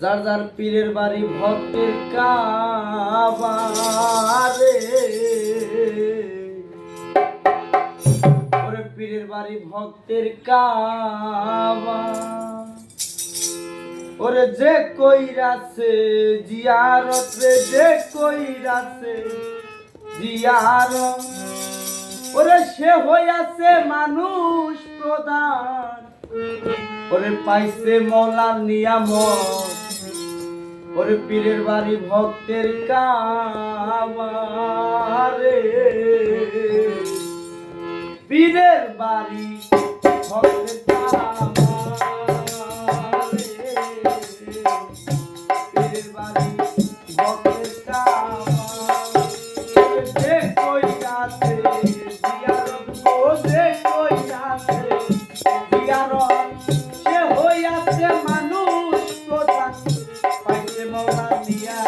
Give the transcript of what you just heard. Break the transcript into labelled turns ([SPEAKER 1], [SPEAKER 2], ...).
[SPEAKER 1] যার যার পীরের বাড়ি ভক্তের কাবারে। ওরে পীরের বাড়ি ভক্তের কাবা ওরে যে কইরাছে, জিয়ারত রে যে কইরাছে, জিয়ারত। ওরে সে হইয়াছে মানুষ প্রধান। ওরে পাইছে মলার নিয়াম ওরে পীরের বাড়ি ভক্তের কামারে পীরের বাড়ি ভক্তের কামারে পীরের বাড়ি yeah.